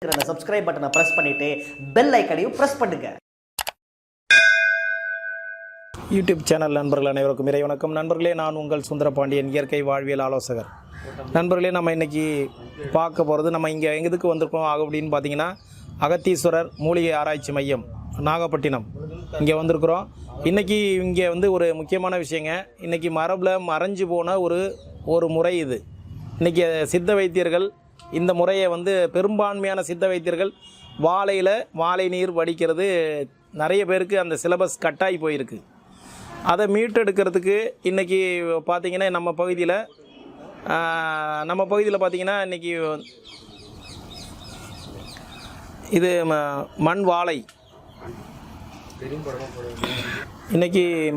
இருக்கிற அந்த சப்ஸ்கிரைப் பட்டனை ப்ரெஸ் பண்ணிட்டு பெல் ஐக்கனையும் ப்ரெஸ் பண்ணுங்க. யூடியூப் சேனல் நண்பர்கள் அனைவருக்கும் இறை வணக்கம். நண்பர்களே நான் உங்கள் சுந்தரபாண்டியன் இயற்கை வாழ்வியல் ஆலோசகர். நண்பர்களே நம்ம இன்னைக்கு பார்க்க போகிறது நம்ம இங்கே எதுக்கு வந்திருக்கோம் ஆக அப்படின்னு பார்த்தீங்கன்னா அகத்தீஸ்வரர் மூலிகை ஆராய்ச்சி மையம் நாகப்பட்டினம் இங்கே வந்திருக்கிறோம். இன்றைக்கி இங்கே வந்து ஒரு முக்கியமான விஷயங்க. இன்றைக்கி மரபில் மறைஞ்சு போன ஒரு ஒரு முறை இது. இன்றைக்கி சித்த வைத்தியர்கள் இந்த முறையை வந்து பெரும்பான்மையான சித்த வைத்தியர்கள் வாழையில் வாழை நீர் வடிக்கிறது நிறைய பேருக்கு அந்த சிலபஸ் கட்டாகி போயிருக்கு. அதை மீட்டெடுக்கிறதுக்கு இன்றைக்கி பார்த்தீங்கன்னா நம்ம பகுதியில் நம்ம பகுதியில் பார்த்தீங்கன்னா இன்றைக்கி இது ம- மண் வாழை. இன்றைக்கி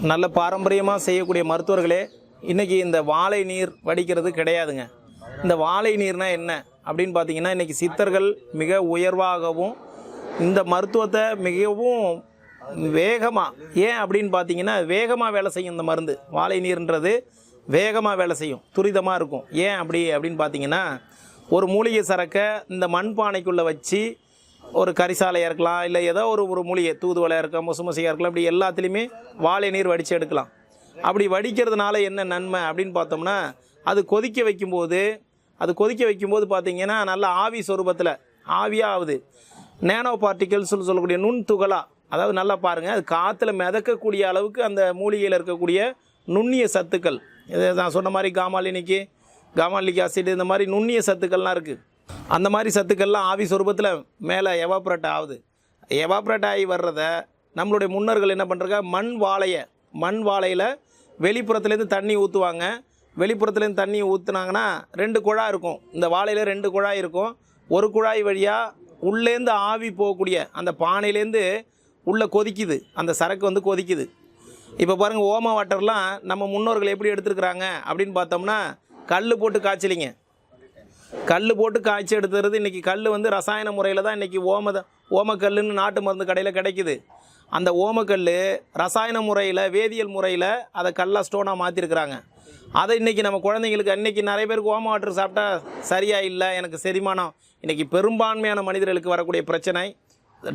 நல்ல பாரம்பரியமாக செய்யக்கூடிய மருத்துவர்களே இன்றைக்கி இந்த வாழை நீர் வடிக்கிறது கிடையாதுங்க. இந்த வாழை நீர்னால் என்ன அப்படின்னு பார்த்தீங்கன்னா இன்றைக்கி சித்தர்கள் மிக உயர்வாகவும் இந்த மருத்துவத்தை மிகவும் வேகமாக ஏன் அப்படின்னு பார்த்தீங்கன்னா வேகமாக வேலை செய்யும் இந்த மருந்து. வாழை நீர்ன்றது வேகமாக வேலை செய்யும் துரிதமாக இருக்கும். ஏன் அப்படி அப்படின்னு பார்த்தீங்கன்னா ஒரு மூலிகை சரக்கை இந்த மண்பானைக்குள்ளே வச்சு ஒரு கரிசாலையாக இருக்கலாம் இல்லை ஏதோ ஒரு ஒரு மூலிகை தூதுவலையாக இருக்கலாம் முசுமுசையாக இருக்கலாம் இப்படி எல்லாத்துலேயுமே வாழை நீர் வடித்து எடுக்கலாம். அப்படி வடிக்கிறதுனால என்ன நன்மை அப்படின்னு பார்த்தோம்னா அது கொதிக்க வைக்கும்போது அது கொதிக்க வைக்கும்போது பார்த்தீங்கன்னா நல்ல ஆவி சொரூபத்தில் ஆவியாக ஆகுது நேனோ பார்ட்டிகல்ஸ்னு சொல்லக்கூடிய நுண்துகளாக அதாவது நல்லா பாருங்கள் அது காற்றுல மிதக்கக்கூடிய அளவுக்கு அந்த மூலிகையில் இருக்கக்கூடிய நுண்ணிய சத்துக்கள். இது நான் சொன்ன மாதிரி காமாலினிக்கு காமாலிக் ஆசிட் இந்த மாதிரி நுண்ணிய சத்துக்கள்லாம் இருக்குது அந்த மாதிரி சத்துக்கள்லாம் ஆவி சொரூபத்தில் மேலே எவாப்ரேட் ஆகுது. எவாப்ரேட் ஆகி வர்றத நம்மளுடைய முன்னோர்கள் என்ன பண்ணுறாங்க மண் வாழையை மண் வாழையில் வெளிப்புறத்துலேருந்து தண்ணி ஊற்றுவாங்க வெளிப்புறத்துலேருந்து தண்ணி ஊற்றுனாங்கன்னா ரெண்டு குழாய் இருக்கும். இந்த வாழையில் ரெண்டு குழாய் இருக்கும். ஒரு குழாய் வழியாக உள்ளேருந்து ஆவி போகக்கூடிய அந்த பானையிலேருந்து உள்ளே கொதிக்குது. அந்த சரக்கு வந்து கொதிக்குது. இப்போ பாருங்கள் ஓம வாட்டர்லாம் நம்ம முன்னோர்கள் எப்படி எடுத்துருக்குறாங்க அப்படின்னு பார்த்தோம்னா கல் போட்டு காய்ச்சலிங்க. கல் போட்டு காய்ச்சி எடுத்துறது இன்றைக்கி கல் வந்து ரசாயன முறையில் தான் இன்றைக்கி ஓம ஓமக்கல்லுன்னு நாட்டு மருந்து கடையில் கிடைக்குது. அந்த ஓமக்கல் ரசாயன முறையில் வேதியியல் முறையில் அதை கல்லாக ஸ்டோனாக மாற்றிருக்கிறாங்க அதை இன்றைக்கி நம்ம குழந்தைங்களுக்கு அன்றைக்கி நிறைய பேருக்கு ஓம வாட்டர் சாப்பிட்டா சரியா இல்லை எனக்கு செரிமானம். இன்றைக்கி பெரும்பான்மையான மனிதர்களுக்கு வரக்கூடிய பிரச்சனை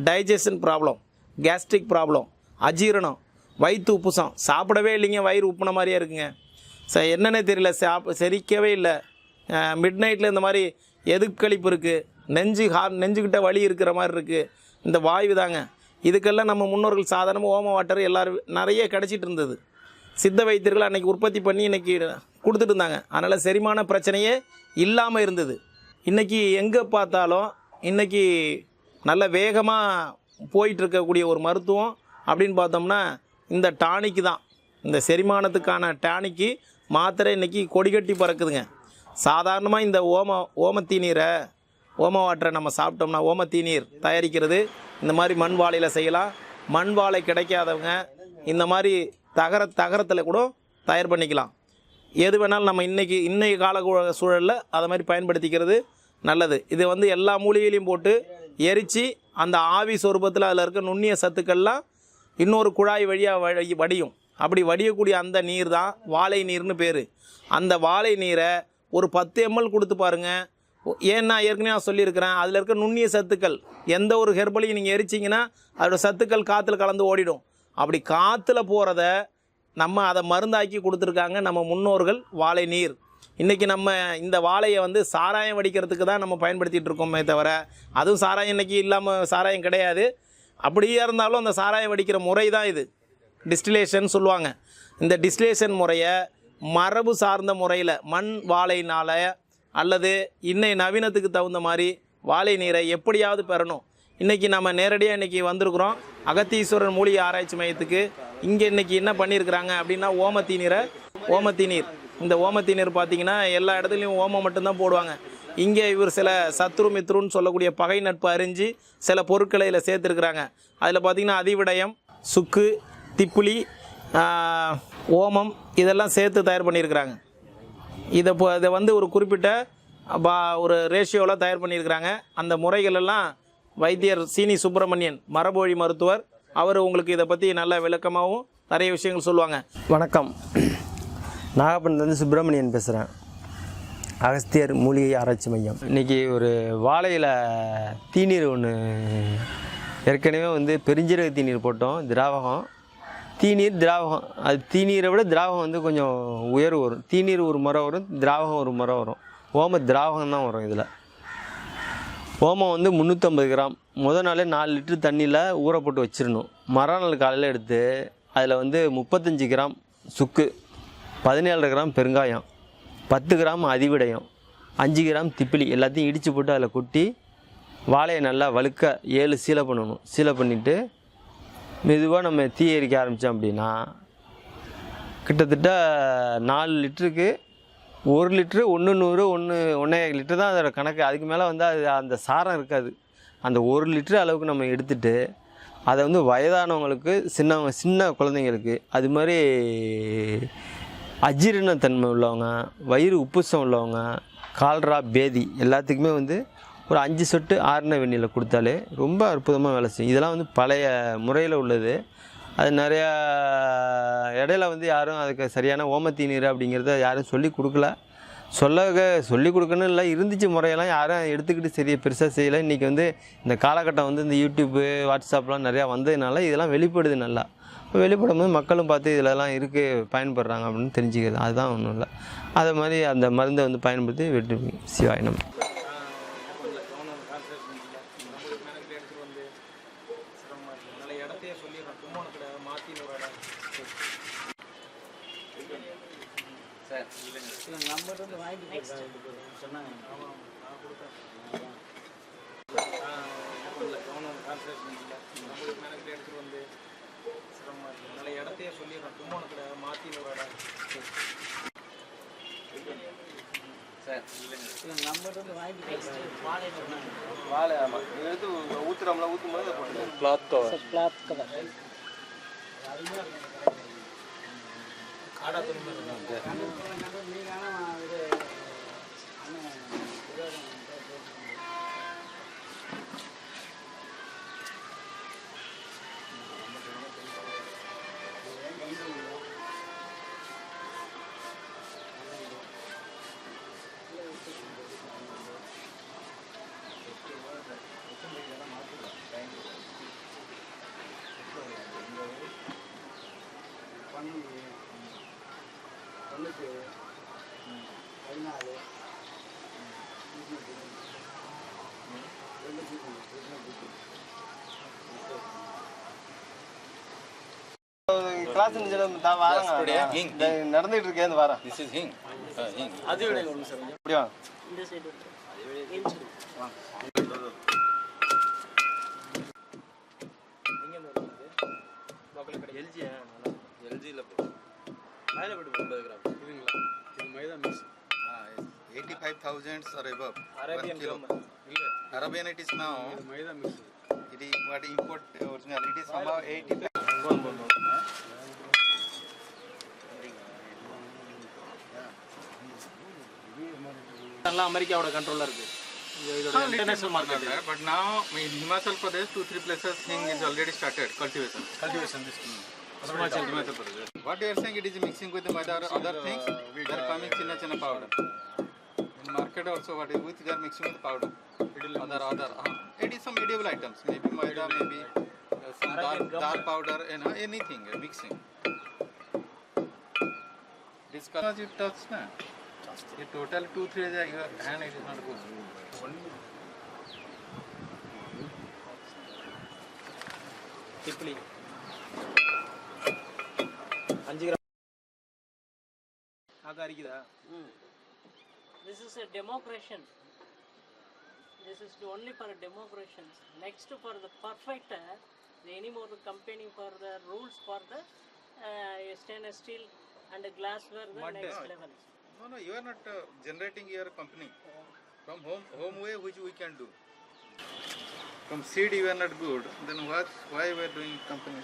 டைஜஷன் ப்ராப்ளம் கேஸ்ட்ரிக் ப்ராப்ளம் அஜீரணம் வயிற்று உப்புசம். சாப்பிடவே இல்லைங்க வயிறு உப்புன மாதிரியே இருக்குங்க. ச என்னன்னே தெரியல சாப் செரிக்கவே இல்லை. மிட் நைட்டில் இந்த மாதிரி எதுக்களிப்பு இருக்குது நெஞ்சு ஹா நெஞ்சுக்கிட்ட வலி இருக்கிற மாதிரி இருக்குது இந்த வாய்வு தாங்க. இதுக்கெல்லாம் நம்ம முன்னோர்கள் சாதாரணமாக ஓம வாட்டர் எல்லோரும் நிறைய கிடச்சிட்டு இருந்தது. சித்த வைத்தியர்கள் அன்றைக்கி உற்பத்தி பண்ணி இன்றைக்கி கொடுத்துட்டு இருந்தாங்க அதனால் செரிமான பிரச்சனையே இல்லாமல் இருந்தது. இன்றைக்கி எங்கே பார்த்தாலும் இன்றைக்கி நல்ல வேகமாக போயிட்டுருக்கக்கூடிய ஒரு மருத்துவம் அப்படின்னு பார்த்தோம்னா இந்த டானிக்கு தான். இந்த செரிமானத்துக்கான டானிக்கு மாத்திரை இன்றைக்கி கொடிகட்டி பறக்குதுங்க. சாதாரணமாக இந்த ஓம ஓமத்தீநீரை ஓம வாட்டரை நம்ம சாப்பிட்டோம்னா ஓமத்தீநீர் தயாரிக்கிறது. இந்த மாதிரி மண் வாழையில் செய்யலாம். மண் வாழை கிடைக்காதவங்க இந்த மாதிரி தகர தகரத்தில் கூட தயார் பண்ணிக்கலாம். எது வேணாலும் நம்ம இன்றைக்கி இன்றைய கால சூழலில் அதை மாதிரி பயன்படுத்திக்கிறது நல்லது. இது வந்து எல்லா மூலிகையிலையும் போட்டு எரித்து அந்த ஆவி சொரூபத்தில் அதில் இருக்க நுண்ணிய சத்துக்கள்லாம் இன்னொரு குழாய் வழியாக வழி வடியும். அப்படி வடியக்கூடிய அந்த நீர் தான் வாழை நீர்னு பேர். அந்த வாழை நீரை ஒரு பத்து எம்எல் கொடுத்து பாருங்கள் ஏன்னா ஏற்கனவே நான் சொல்லியிருக்கிறேன் அதில் இருக்க நுண்ணிய சத்துக்கள் எந்த ஒரு ஹெர்பலையும் நீங்கள் எரிச்சிங்கன்னா அதோடய சத்துக்கள் காற்றுல கலந்து ஓடிடும். அப்படி காற்றுல போகிறத நம்ம அதை மருந்தாக்கி கொடுத்துருக்காங்க நம்ம முன்னோர்கள் வாழை நீர். இன்றைக்கி நம்ம இந்த வாழையை வந்து சாராயம் வடிக்கிறதுக்கு தான் நம்ம பயன்படுத்திகிட்டு இருக்கோமே தவிர அதுவும் சாராயம் இன்னைக்கு இல்லாமல் சாராயம் கிடையாது. அப்படியே இருந்தாலும் அந்த சாராயம் வடிக்கிற முறை தான் இது. டிஸ்டிலேஷன் சொல்லுவாங்க. இந்த டிஸ்டிலேஷன் முறையை மரபு சார்ந்த முறையில் மண் வாழையினால் அல்லது இன்னைய நவீனத்துக்கு தகுந்த மாதிரி வாழை நீரை எப்படியாவது பெறணும். இன்றைக்கி நம்ம நேரடியாக இன்றைக்கி வந்திருக்கிறோம். அகத்தீஸ்வரர் மூலிகை ஆராய்ச்சி மையத்துக்கு. இங்கே இன்றைக்கி என்ன பண்ணியிருக்கிறாங்க அப்படின்னா ஓமத்தீ நீரை ஓமத்தீ நீர். இந்த ஓமத்தீ நீர் பார்த்திங்கன்னா எல்லா இடத்துலையும் ஓமம் மட்டும்தான் போடுவாங்க. இங்கே இவர் சில சத்ரு மித்ருன்னு சொல்லக்கூடிய பகை நட்பு அறிஞ்சு சில பொருட்களை இதில் சேர்த்துருக்குறாங்க. அதில் பார்த்தீங்கன்னா அதிவிடயம் சுக்கு திப்புளி ஓமம் இதெல்லாம் சேர்த்து தயார் பண்ணியிருக்கிறாங்க இதை இப்போ இதை வந்து ஒரு குறிப்பிட்ட பா ஒரு ரேஷியோவில் தயார் பண்ணியிருக்கிறாங்க அந்த முறைகளெல்லாம் வைத்தியர் சீனி சுப்பிரமணியன் மரபொழி மருத்துவர். அவர் உங்களுக்கு இதை பற்றி நல்ல விளக்கமாகவும் நிறைய விஷயங்கள் சொல்லுவாங்க. வணக்கம். நாகப்பட்டினத்துலேருந்து சுப்பிரமணியன் பேசுகிறேன் அகஸ்தியர் மூலிகை ஆராய்ச்சி மையம். இன்றைக்கி ஒரு வாழையில் தீநீர் ஒன்று ஏற்கனவே வந்து பெருஞ்சீரக தீநீர் போட்டோம் திராவகம். தீநீர் திராவகம். அது தீநீரை விட திராவகம் வந்து கொஞ்சம் உயர்வு வரும். தீநீர் ஒரு முறை வரும் திராவகம் ஒரு முறை வரும். ஓம திராவகம் தான் வரும் இதில். ஓமம் வந்து முந்நூற்றம்பது கிராம். முதல் நாளே நாலு லிட்டர் தண்ணியில் ஊற போட்டு வச்சிடணும் மறுநாள் காலையில் எடுத்து அதில் வந்து முப்பத்தஞ்சு கிராம் சுக்கு பதினேழு கிராம் பெருங்காயம் பத்து கிராம் அதிவிடயம் அஞ்சு கிராம் திப்பிலி எல்லாத்தையும் இடித்து போட்டு அதில் கொட்டி வாழையை நல்லா வழுக்க ஏழு சீலை பண்ணணும். சீலை பண்ணிவிட்டு மெதுவாக நம்ம தீ எரிக்க ஆரம்பித்தோம் அப்படின்னா கிட்டத்தட்ட நாலு லிட்டருக்கு ஒரு லிட்ரு ஒன்று நூறு ஒன்று ஒன்றே லிட்டர் தான் அதோட கணக்கு. அதுக்கு மேலே வந்து அது அந்த சாரம் இருக்காது. அந்த ஒரு லிட்டர் அளவுக்கு நம்ம எடுத்துட்டு அதை வந்து வயதானவங்களுக்கு சின்னவங்க சின்ன குழந்தைங்களுக்கு அது மாதிரி அஜீரணத்தன்மை உள்ளவங்க வயிறு உப்புசம் உள்ளவங்க கால்ரா பேதி எல்லாத்துக்குமே வந்து ஒரு அஞ்சு சொட்டு ஆறுன வெந்நில கொடுத்தாலே ரொம்ப அற்புதமாக வேலை செய்யும். இதெல்லாம் வந்து பழைய முறையில் உள்ளது. அது நிறையா இடையில வந்து யாரும் அதுக்கு சரியான ஓமத்தி நீர் அப்படிங்கிறத யாரும் சொல்லி கொடுக்கல. சொல்ல சொல்லி கொடுக்கணும் இல்லை இருந்துச்சு முறையெல்லாம் யாரும் எடுத்துக்கிட்டு சரியாக பெருசாக செய்யலை. இன்றைக்கி வந்து இந்த காலகட்டம் வந்து இந்த யூடியூப்பு வாட்ஸ்அப்லாம் நிறையா வந்ததுனால இதெல்லாம் வெளிப்படுது நல்லா. வெளிப்படும் போது மக்களும் பார்த்து இதிலலாம் இருக்குது பயன்படுறாங்க அப்படின்னு தெரிஞ்சுக்கிறது. அதுதான் ஒன்றும் இல்லை. அதை மாதிரி அந்த மருந்தை வந்து பயன்படுத்தி வெற்றி சிவாயினம் வாழை ஆமாம் எடுத்து ஊற்றுறோம்ல ஊற்றும் போது போட்டு cloth cover cloth cover glass தான் இந்த நடந்துட்டு இருக்கேன் இந்த வாரம். This is hing. Uh, hing. அப்படியா? இந்த சைடு LG ல போடு. ஐம்பது gram. Ah, yes. 85,000 or above. Arabian kilo. Arabian it is now. It is what import original. It is somehow 85. எல்லாம் அமெரிக்காவோட கண்ட்ரோலில் இருக்குது இதோட international market But now in Himachal Pradesh, two three places hing is already started cultivation. Cultivation this. Himachal Pradesh. What you are saying, it is mixing with the other, other things, they are coming yeah, chinna chinna powder. In market also, what is with, they are mixing with powder. Other, other, uh, it is some edible items, maybe maida, maybe uh, some dal dal powder, you know, anything, uh, mixing. This color you touch, na? ये total two three जाएगा hand it is not good टिपली காக்கா அரிக்குதா This is a democration. This is only for democrations. Next, for the perfect, uh, the any more the company for the rules for the uh, stainless steel and glassware the next level. No, no, you are not uh, generating your company from home home way which we can do. From seed you are not good, then what? Why we are doing company?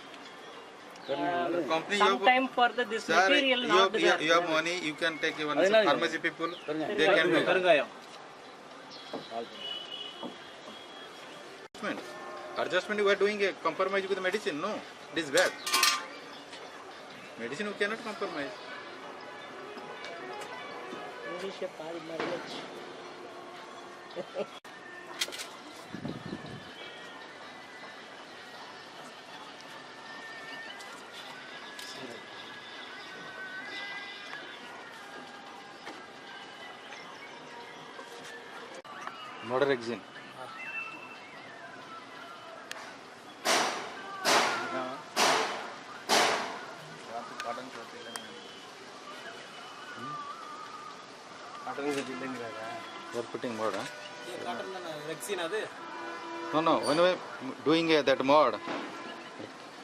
Um, company sometime for the this sir, material you not have, there. you have money you can take even some pharmacy people they can do adjustment adjustment we are doing a compromise with the medicine no it is bad medicine you cannot compromise English motor exit. You're putting mod, huh? No, no, when we're doing uh, that mod,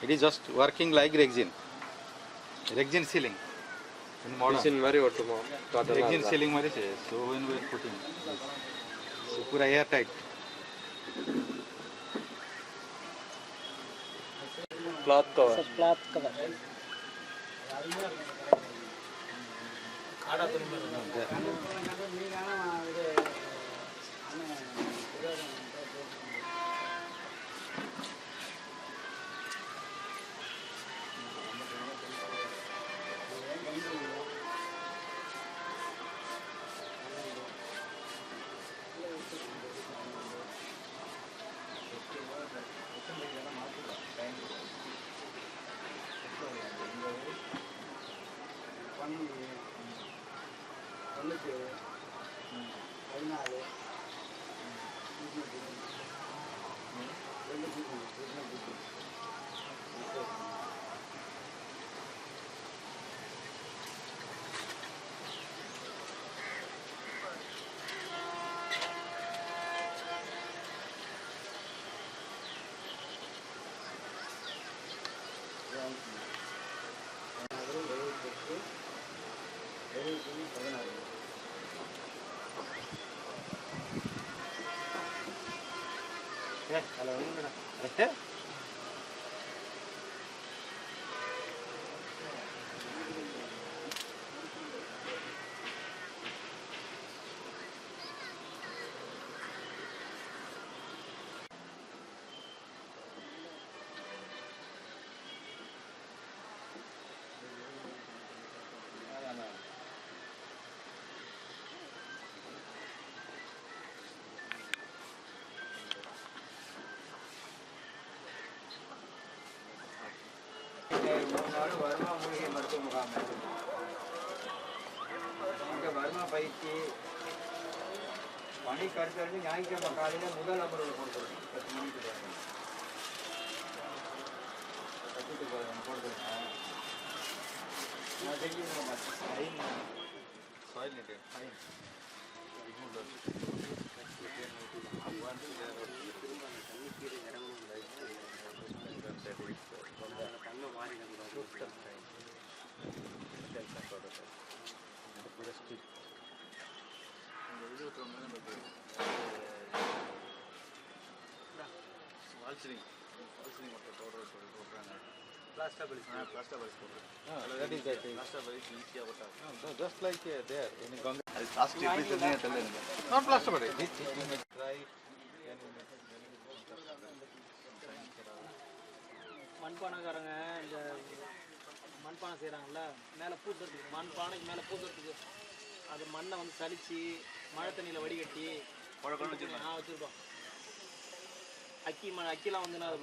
it is just working like Rexin. Rexin ceiling. In. Rexin very ceiling, so when we're putting. पूरा air tight cloth cover cloth cover आड़ा तो नहीं Cover. வருமா மூலிகை மருத்துவ முகாம் இங்கே வருமா பயிற்சி பணி கருத்தறிஞ்சு ஞாயிற்றுக்கிழமை காலையில் முதல் அமர்வில் கொடுத்துருக்கோம் பத்து மணிக்கு பாருங்க கற்றுட்டு போகிறேன் கொடுத்துருங்க நான் ಫಾಲ್ಸ್ರಿಂಗ್ ಫಾಲ್ಸ್ರಿಂಗ್ ಮತ್ತೆ ಪೌಡರ್ ಕೊಡ್ತಾರೆ plaster balls. Yeah, plaster balls. Yeah, that is that. Plaster balls easy about. No, just like uh, there in Ganga. Last year we did not plaster balls. Try மண்பானைக்காரங்க இந்த மண்பானை செய்கிறாங்கல்ல மேலே பூசுறதுக்கு. மண்பானைக்கு மேலே பூசுறதுக்கு. அது மண்ணை வந்து சலிச்சு மழை தண்ணியில் வடிகட்டி ஆ வச்சுருக்கோம் அக்கி ம அக்கிலாம் வந்து நான்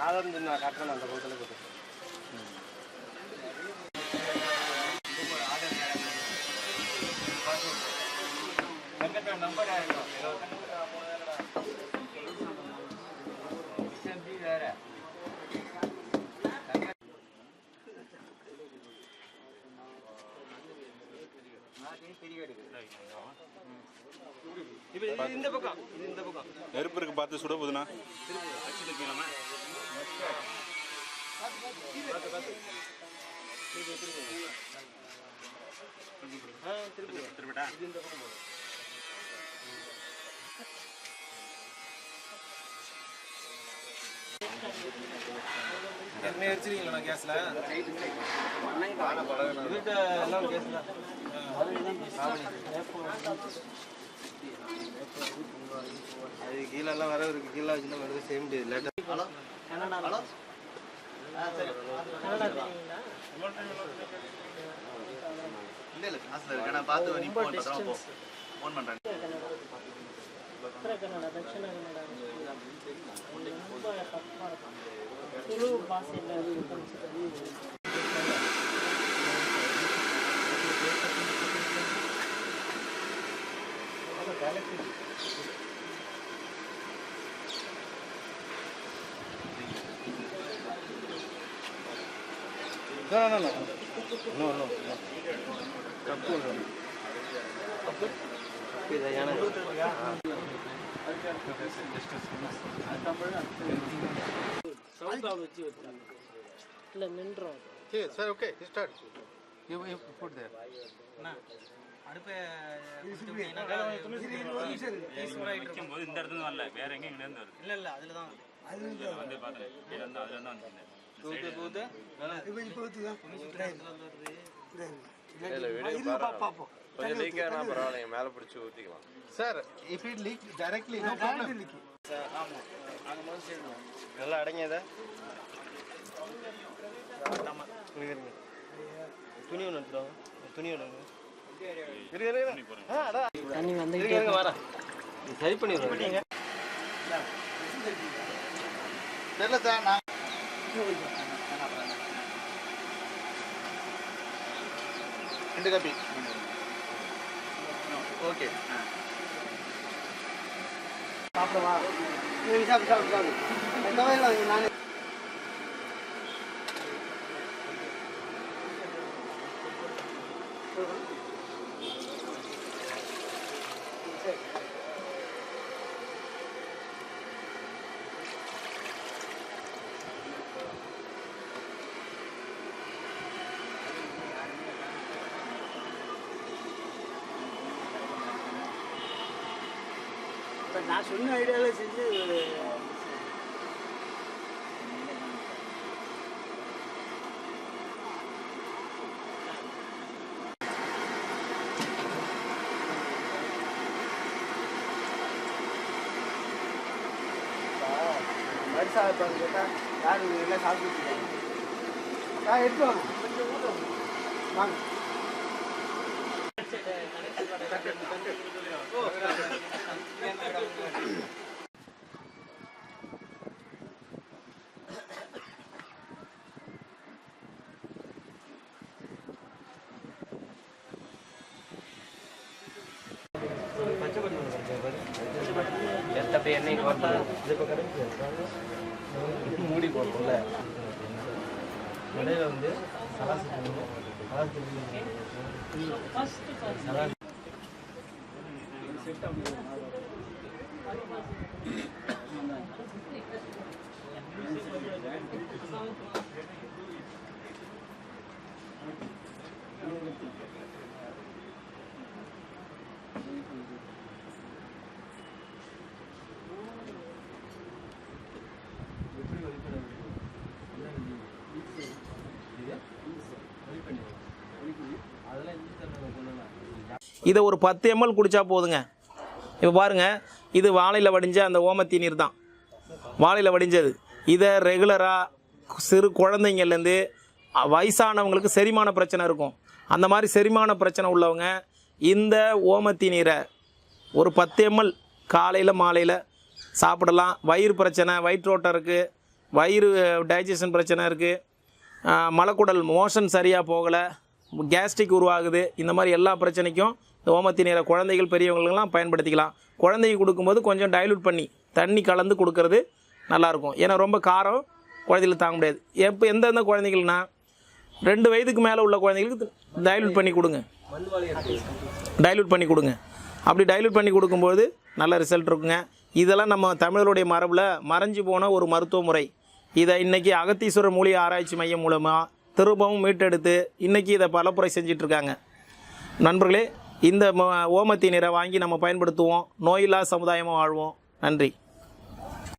ஆதாரம் நான் காட்டுறேன் அந்த பக்கத்தில் கொடுத்து நம்பர் வேற நெருப்பு இருக்கு பார்த்து சுட போதுண்ணா. என்ன எரிச்சிருக்கீங்களா கேஸில் வீட்டை எல்லாம் கேஸ்ல அது கீழெல்லாம் வர இருக்கு கீழே வச்சுன்னா கன்னடா இல்ல இல்ல கிளாஸ்ல இருக்கு நான் பார்த்து நீ ஃபோன் பண்றேன் போ. ஃபோன் பண்றேன். உத்தர கன்னடா தட்சிண கன்னடா ரொம்ப தப்பா இருக்கும் துளு பாஷையில இருக்கு? Galaxy. No, no, no. No, no, no. Kapur. Kapur? Pidayana. இல்ல நின்றோம் சரி sir okay start you you வேற எங்க வந்து பாத்தேன் அதுல தான் வந்து இதுல இருந்து அதுல இருந்து வந்து கொஞ்சம் லீக் ஆனால் பரவாயில்லைங்க. மேலே பிடிச்சி if it leak directly, no problem. நல்லா அடங்கியதா? துணி ஒன்று எடுத்துருவாங்க துணி ஒன்று தண்ணி வரேன் சரி பண்ணிடுறோம். தெரியல சார் நான் ரெண்டு காப்பி ஓகே சாப்பிடவா? சாப்பிட்டு சாப்பிட்டு சாப்பிடு எங்கவே இல்லை நானே இப்போ நான் சொன்ன ஐடியாவில் செஞ்சு வரிசா இருப்பாங்க கேட்டால் யார் எல்லாம் சாப்பிட்டு நான் எடுத்து வாங்க. கொஞ்சம் ஊற்ற வாங்க. அப்படியே எண்ணெய் மூடி போட்டோம்ல இடையில வந்து சலாசி சலாசி இதை ஒரு பத்து எம்எல் குடித்தா போதுங்க. இப்போ பாருங்கள் இது வாழையில் வடிஞ்ச அந்த ஓமத்தி நீர் தான். வாழையில் வடிஞ்சது. இதை ரெகுலராக சிறு குழந்தைங்கள்லேருந்து வயசானவங்களுக்கு செரிமான பிரச்சனை இருக்கும். அந்த மாதிரி செரிமான பிரச்சனை உள்ளவங்க இந்த ஓமத்தி நீரை ஒரு பத்து எம்எல் காலையில் மாலையில் சாப்பிடலாம். வயிறு பிரச்சனை வயிற்றோட்டம் இருக்குது வயிறு டைஜஷன் பிரச்சனை இருக்குது மலக்குடல் மோஷன் சரியாக போகலை. கேஸ்ட்ரிக் உருவாகுது. இந்த மாதிரி எல்லா பிரச்சனைக்கும் இந்த ஓமத்தி நீரை குழந்தைகள் பெரியவங்களுக்கெல்லாம் பயன்படுத்திக்கலாம். குழந்தைக்கு கொடுக்கும்போது கொஞ்சம் டைலூட் பண்ணி தண்ணி கலந்து கொடுக்கறது நல்லாயிருக்கும். ஏன்னா ரொம்ப காரம் குழந்தைகளுக்கு தாங்க முடியாது. எப்போ எந்தெந்த குழந்தைகள்னா ரெண்டு வயதுக்கு மேலே உள்ள குழந்தைகளுக்கு டைலூட் பண்ணி கொடுங்க. டைலூட் பண்ணி கொடுங்க. அப்படி டைலூட் பண்ணி கொடுக்கும்போது நல்ல ரிசல்ட் இருக்குங்க. இதெல்லாம் நம்ம தமிழருடைய மரபில் மறைஞ்சு போன ஒரு மருத்துவ முறை. இதை இன்றைக்கி அகத்தீஸ்வரர் மூலிகை ஆராய்ச்சி மையம் மூலமாக திரும்பவும் மீட்டெடுத்து இன்றைக்கி இதை பலப்புறை செஞ்சிட்ருக்காங்க. நண்பர்களே இந்த ஓமத்தி நீரை வாங்கி நம்ம பயன்படுத்துவோம். நோயில்லா சமுதாயமாக வாழ்வோம். நன்றி.